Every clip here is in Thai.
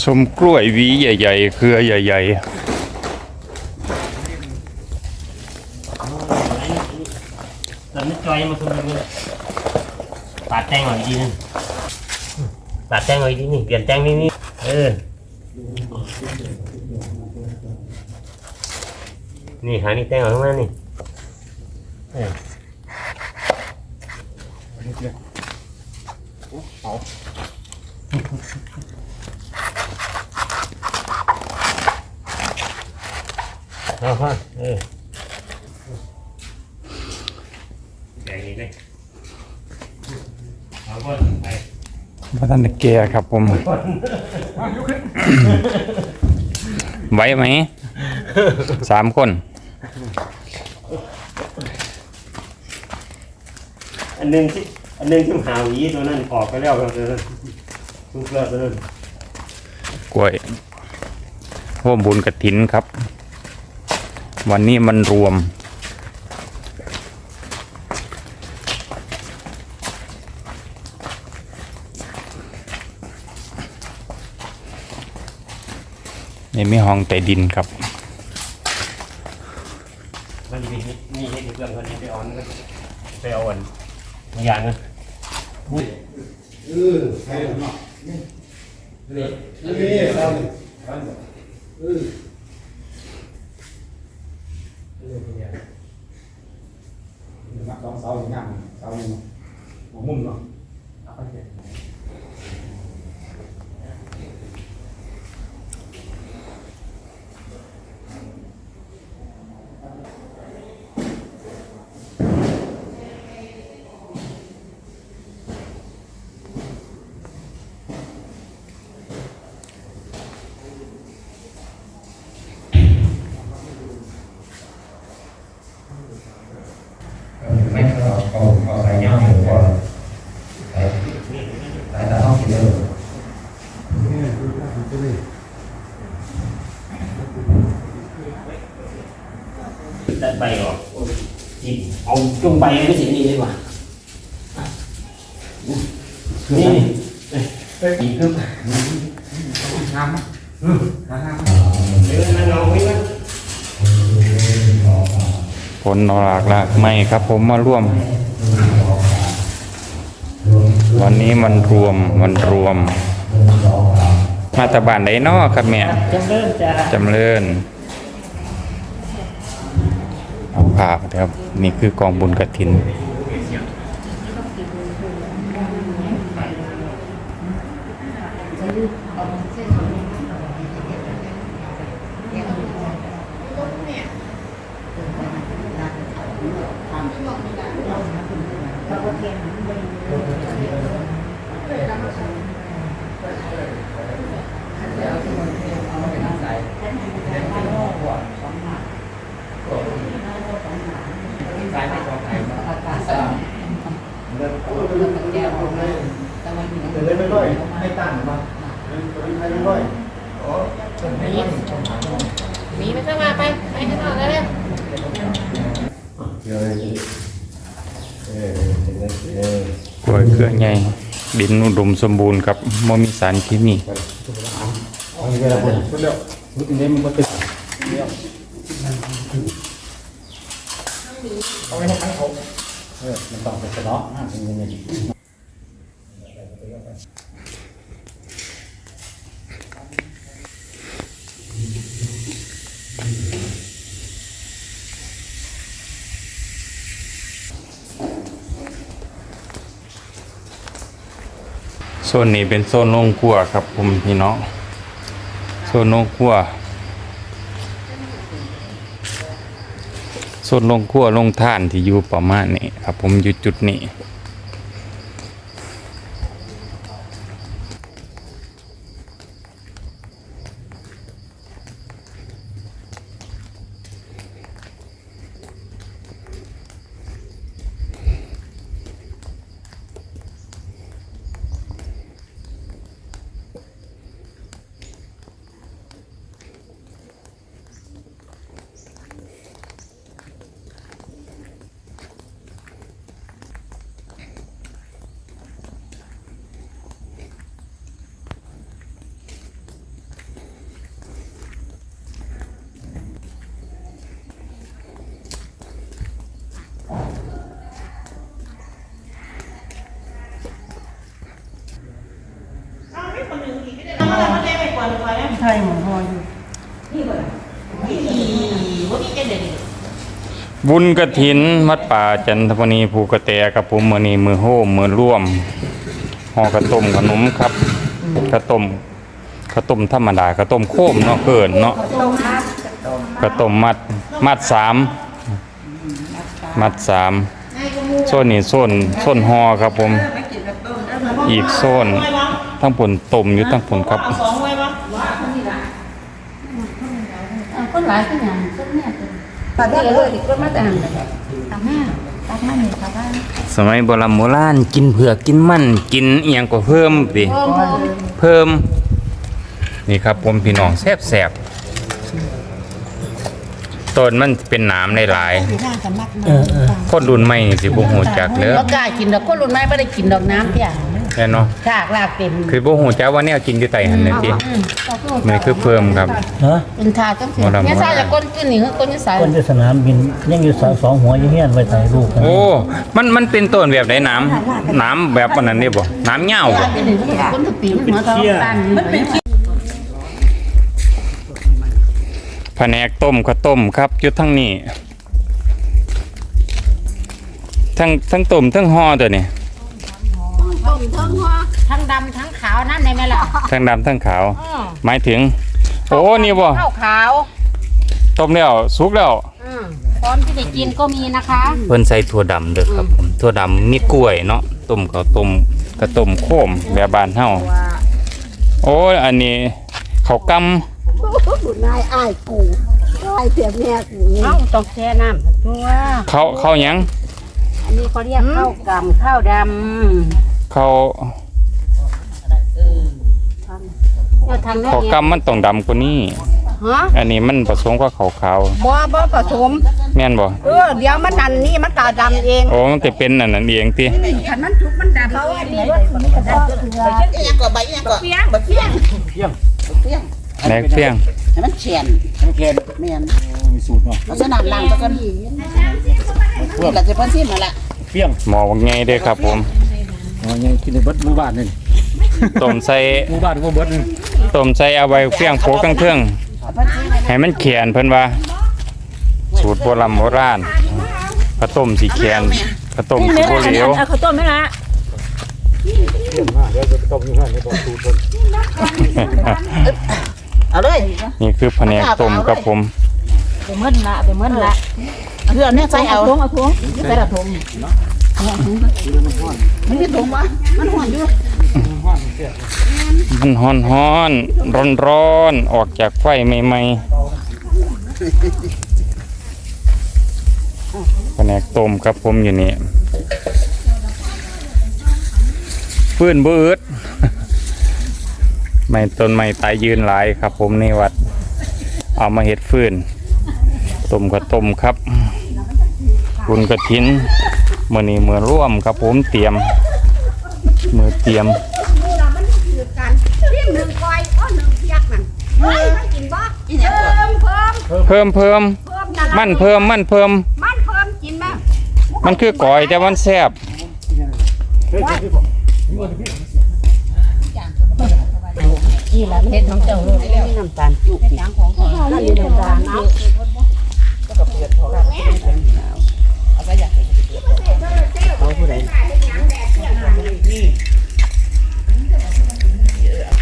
สมกล้วยหวีใหญ่ ๆ เครือใหญ่เราไม่จอยมาคุมเลยปาดแตงหน่อยดีนึงปาดแตงหน่อยดีนี่เปลี่ยนแตงนี่นี่เออ นี่หานี่แตงออกมานี่เออ เอาฮะเออแดงนี่เลยเอาก่อนไปๆว่าท่านได้แก่ครับผม ไหวไหม สามคน อันหนึงที่อันหนึงที่หาหวีตัวนั้นออกไปแล้วตัวนั้นทุกเลือดตัวนั้นกล้วยร่วมบุญกระถินครับ วันนี้มันรวม นี่มีห้องใต้ดินครับมันมีมีให้เรื่องคนนี้ไปออนกันไปเอาอันมาอย่างนั้นสองเสาอย่างงามเสา หนึ่งหัวมุมเนาะไม่เอาเอาเอาใส่ย่างหมูก่อนใส่ใส่ตาต้องกินเลย ตัดใบออกจิบเอาจุงใบไม่สินี่ดีกว่านี่อีกครึ่งงามอืมงามเดี๋ยวนั่งเอาไว้นะผลหลากหลากไม่ครับ ผมมาร่วม วันนี้มันรวมมันรวม มาตะบานไดนอครับแม่จำเริ่มจ้าจำเริญ ผ้านะครับนี่คือกองบุญกระถินเลยไม่ค่อยให้ตั้งมาให้ไม่ค่อย หมีไม่ต้องมาไป ไปข้างนอกแล้วเร็ว เดี๋ยวเลยเออเห็นไหมเออ กล้วยเครือใหญ่ดินอุดมสมบูรณ์ครับบ่มีสารเคมี เอาเวลาคนคนเดียวรู้ ส่วนนี้เป็นโซนโรงขั้วครับผมพี่น้องโซนโรงขั้วโซนโรงขั้วโรงท่านที่อยู่ประมาณนี้ครับผมอยู่จุดนี้ ไทยหมูหออยู่บุญกระถินวัดป่าจันทบุรีภูกระแตกับผมมือนีมือโฮมมือร่วมห่อกระต้มขนมครับกระต้มกระต้มธรรมดากระต้มโค้มเนาะเกินเนาะกระต้มมัดมัดสามมัดสามโซนนี้โซนโซนห่อครับผม อีกโซนทั้งผลต้มอยู่ทั้งผลครับ คนหลายคนอย่างคนเนี่ยตัดได้เลยดิคนมาแต่งตัดแม่ตัดแม่นี่ตัดได้สมัยโบราณโบราณกินเผือกกินมันกินเอียงก็เพิ่มสิเพิ่มเพิ่มนี่ครับผมพี่น้องแซ่บแซ่บต้นมันเป็นหนามหลายๆคนรุ่นใหม่นี่สิบ่ฮู้จักเด้อบ่กล้ากินดอกคนรุ่นใหม่บ่ได้กินดอกน้ำเตี้ย แน่เนาะฉากลากเต็มคือบ่ฮู้จักว่าแนวกินอยู่ใต้หันน่ะติมันคือเพิ่มครับ ฮะเป็นทาจังซี่บ่ดำเนี่ยซาจะก้นขึ้นนี่คือก้นนิสัยคนที่สนามบินยังอยู่สองสองหัวอยังเฮียนไว้ถ่ายรูปกันโอ้ มันมันเป็นต้นแบบไหนหน้ำหน้ำแบบอันนั้นนี่บ่หน้ำยาวบ่เป็นคนทุกปีมันหัวเขาตันมันเป็นแผนกต้มข้าวต้มครับอยู่ทั้งนี้ทั้งทั้งต้มทั้งห่อตัวนี้ ต้มทั้งหัวทั้งดำทั้งขาวนั่นได้ไหมล่ะทั้งดำทั้งขาว อือหมายถึง โอ้นี่บ่ข้าวขาวต้มแล้วสุกแล้วอืมพร้อมที่จะกินก็มีนะคะเพิ่นใส่ถั่วดำเด้อครับผมถั่วดำมีกล้วยเนาะต้มข้าวต้มกระต้มโคมแบบบ้านเฮาโอ้ยอันนี้ข้าวกำนายอ้ายกูอ้ายเสียแม่กูเอ้าต้องแช่น้ำตัวข้าวข้าวหยังอันนี้เขาเรียกข้าวกำข้าวดำ ข้าวเราทางนี้ข้าวกำมันต้องดำกว่านี้ ฮะอันนี้มันผสมกับข้าวขาวบ่บ่ผสมแม่นบ่เออ เดี๋ยวมันดันนี่มันตาดำเองโอ้มันจะเป็นอันนั้นเองติคันมันจุกมันดำเขาอันนี้รถมันก็ได้เอียงก็ใบเอียงก็เฟียงแบบเฟียงแหนกเฟี้ยงให้มันเฉียนแค่แม่นมีสูตรเนาะเอาสนามล่างซะก่อนนี่ล่ะสิเพิ่นสิมาละเปี้ยงหมอว่าไงเด้อครับผม อ๋อยังกินในเบิดหมู่บ้านนี่ต้มใส่หมู่บ้านก็เบิดนี่ต้มใส่เอาไว้เฟี้ยงโปะเครื่องๆให้มันแข็งเพิ่นว่า สูตรโบราณโบราณข้าวต้มสีแข็งข้าวต้มสีโบเหลวเอาข้าวต้มไหมล่ะเอาเลยนี่คือแผนกต้มครับผมไปเมื่อนละไปเมื่อนละเพื่อนเนี่ยใส่เอาถุงเอาถุงใส่ละถุง มันมีถุงวะมันห่อนอยู่มันฮ้อนฮ้อนร้อนร้อนออกจากไฟใหม่ๆแผนกต้มครับผมอยู่นี่ฟื้นบืดไม่ต้นไม้ตายยืนหลายครับ ผมในวัด เอามาเห็ดฟื้นต้มก็ต้มครับบุญกระถิน มือนี้มือร่วมครับผมเตรียม มือเตรียมหนึ่งก้อยอ้อหนึ่งเพียกนั่นเฮ้ยมันกินบ่กินเพิ่มเพิ่มเพิ่มเพิ่มเพิ่มนั่นมันเพิ่มมันเพิ่มมันเพิ่มกินบ่มันคือก่อยแต่มันแซ่บนี่ละเห็ดของเจ้าลูกมีน้ำตาลจุกนี่ของของนั่นนี่น้ำตาลเอา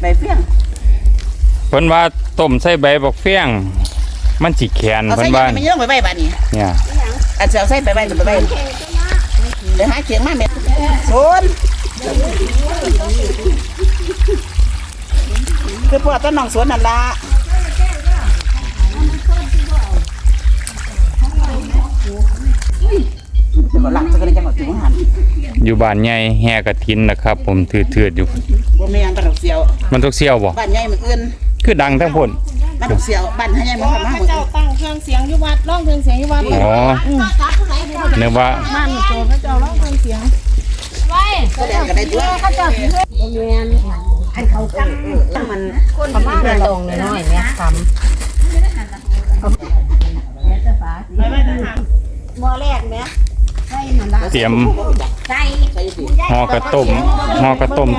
ใบเฟี้ยงเพิ่นว่าต้มใส่ใบบักเฟี้ยง มันสิแข็งเอาเพิ่ใส่นยัว่างมันยังไปใบบ้านนี่เนี่ยอันเสียวใส่ไปใบจะไปใบเดี๋ยวหาเขียงมาเม็ดโซนคือพวกต้นน้องสวนนั่นละ จะมาหลังจะกันจังหวัดถึงหันอยู่บ้านใหญ่แห่กระถินนะครับ ผมถือเถือดอยู่ บ่แม่นบ้านดอกเสียวมันตกเซี่ยวบ่บ้านใหญ่เหมือนอื่นคือดังทั้งพุ่นบ้านดอกเสียวบ้านให้ใหญ่เหมือนกันมากเหมือนเจ้าตั้งเครื่องเสียงอยู่วัดร้องเครื่องเสียงอยู่วัดอ๋อนึกว่าบ้านโจพระเจ้าร้องเครื่องเสียงก็ได้ก็ได้ด้วยมันประมาณนั้นลงน้อยๆแม่ทหม้อแรกแม่ เตรียมหอกระต้มหอกระต้ม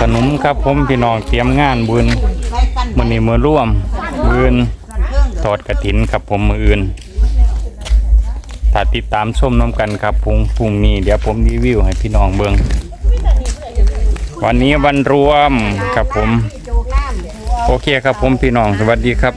ขนมครับผมพี่น้องเตรียมงานบุญใส่กันมื้อนี้มื้อร่วมมือนทอดกระถินครับผมมืออื่นถ้าติดตามชมน้ำกันครับพุงพุงนี้เดี๋ยวผมรีวิวให้พี่น้องเบิ่งวันนี้วันรวมครับผม โอเคครับผมพี่น้องสวัสดีครับ